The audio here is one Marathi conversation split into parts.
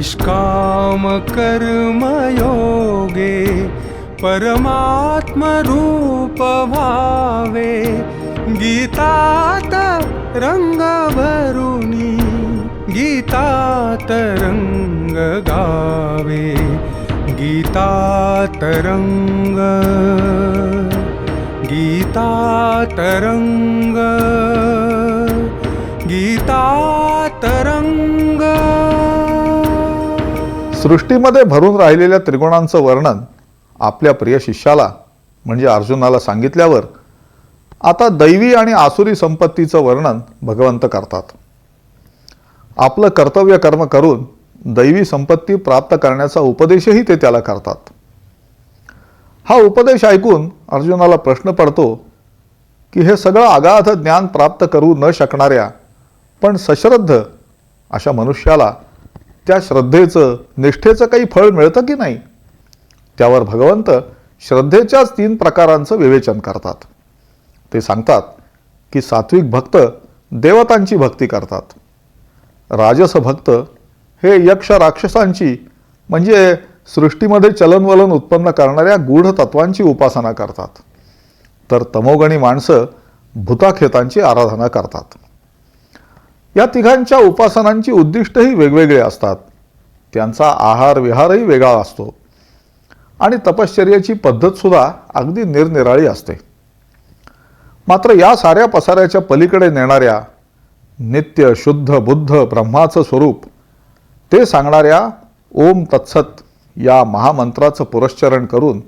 निष्कामकर्मयोगे परमात्मरूपभावे गीतात गीता तरङ्गीता तरङ्गगावे गीता तरङ्गीता तरङ्ग सृष्टीमध्ये भरून राहिलेल्या त्रिगुणांचं वर्णन आपल्या प्रिय शिष्याला म्हणजे अर्जुनाला सांगितल्यावर आता दैवी आणि आसुरी संपत्तीचं वर्णन भगवंत करतात. आपलं कर्तव्य कर्म करून दैवी संपत्ती प्राप्त करण्याचा उपदेशही ते त्याला करतात. हा उपदेश ऐकून अर्जुनाला प्रश्न पडतो की हे सगळं अगाध ज्ञान प्राप्त करू न शकणाऱ्या पण सश्रद्ध अशा मनुष्याला त्या श्रद्धेचं निष्ठेचं काही फळ मिळतं की नाही? त्यावर भगवंत श्रद्धेच्याच तीन प्रकारांचं विवेचन करतात. ते सांगतात की सात्विक भक्त देवतांची भक्ती करतात. राजस भक्त हे यक्ष राक्षसांची म्हणजे सृष्टीमध्ये चलनवलन उत्पन्न करणाऱ्या गूढ तत्वांची उपासना करतात. तर तमोगणी माणसं भूताखेतांची आराधना करतात. या तिघांच्या उपासनांची उद्दिष्टही वेगवेगळी असतात. त्यांचा आहार विहारही वेगळा असतो. आणि तपश्चर्याची पद्धतसुद्धा अगदी निरनिराळी असते. मात्र या साऱ्या पसाऱ्याच्या पलीकडे नेणाऱ्या नित्य शुद्ध बुद्ध ब्रह्माचं स्वरूप ते सांगणाऱ्या ओम तत्सत या महामंत्राचं पुरश्चरण करून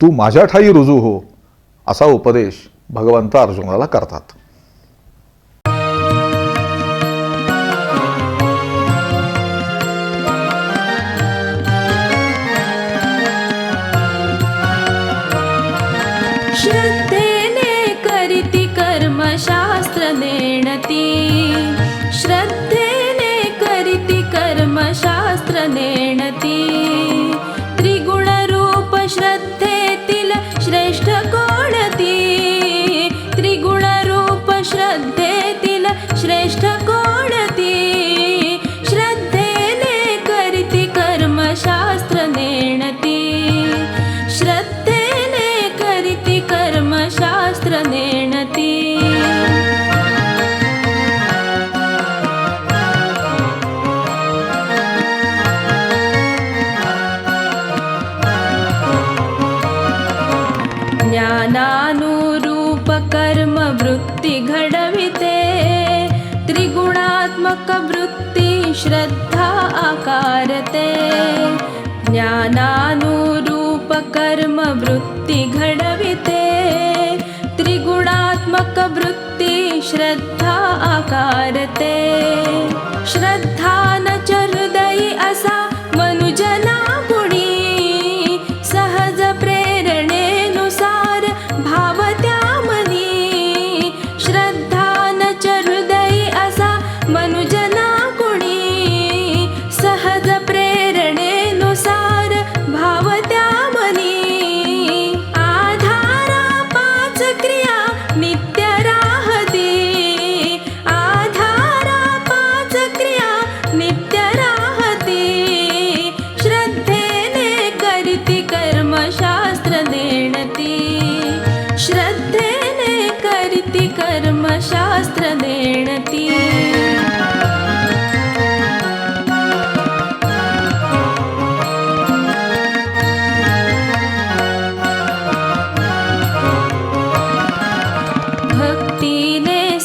तू माझ्या ठाई रुजू हो असा उपदेश भगवंत अर्जुनाला करतात. कर्मशास्त्रनेणति श्रद्धेने करिति कर्मशास्त्रने वृत्ति श्रद्धा आकारते। ज्ञानानुरूपकर्मवृत्तिघटविते त्रिगुणात्मकवृत्ति श्रद्धा आकारते। श्रद्धा न नित्य राहति श्रद्धे ने देणति श्रद्धे ने करति कर्मशास्त्रेण भक्तिने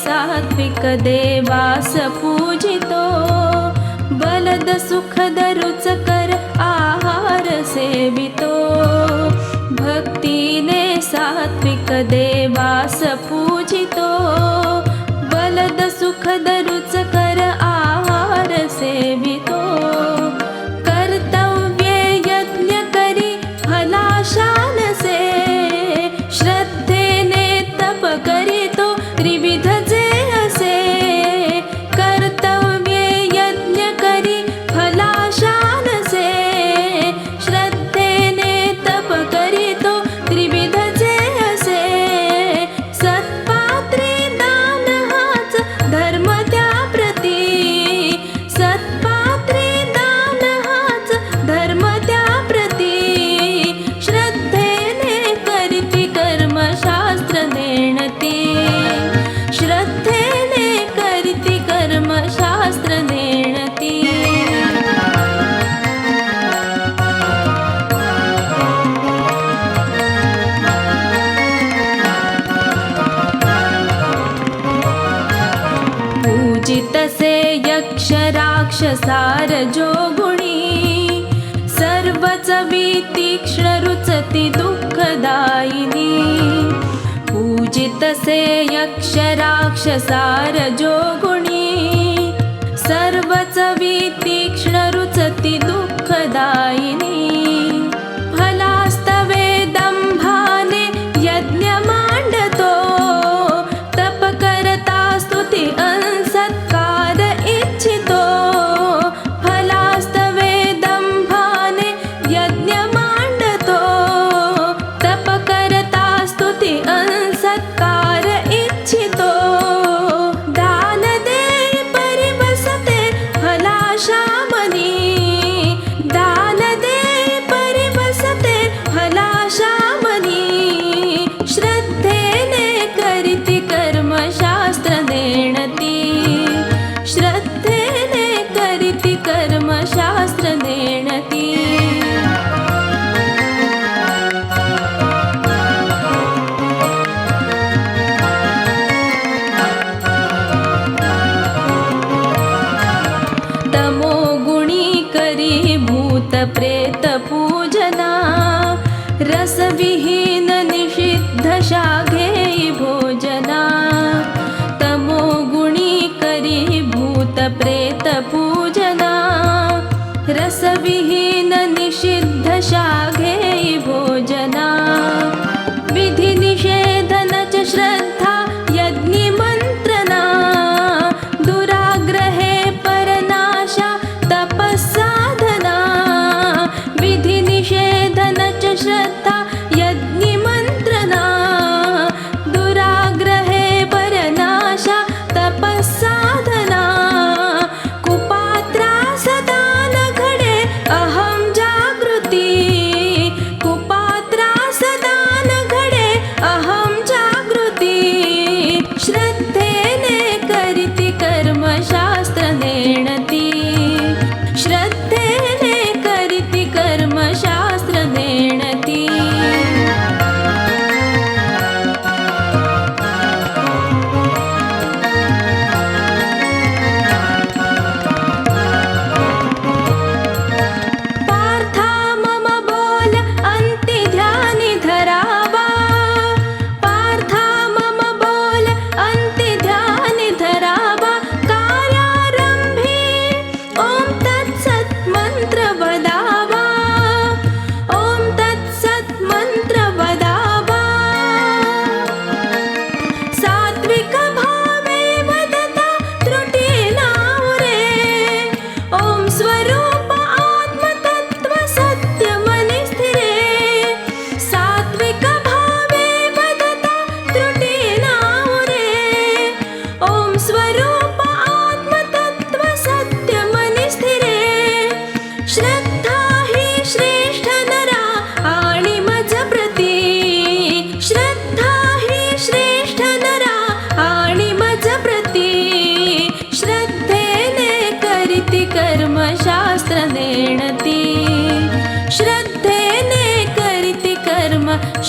पूजित बलद सुखद रुचकर आहार सेवित सार जो गुणी सर्वच बी तीक्ष्ण रुचती दुःखदायिनी. पूजितसे यक्षराक्षसार जो गुणी सर्वच बी तीक्ष्ण रुचती दुःखदायिनी.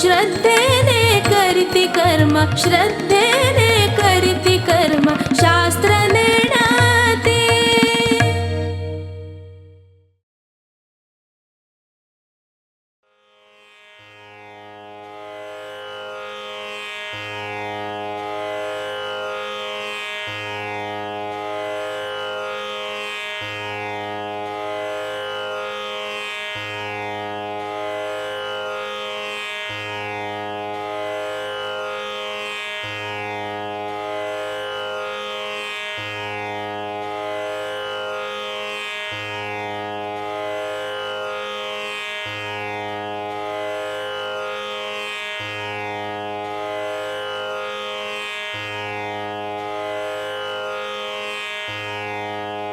श्रद्धेने ने कर्म श्रद्धेने ने कर्म शास्त्र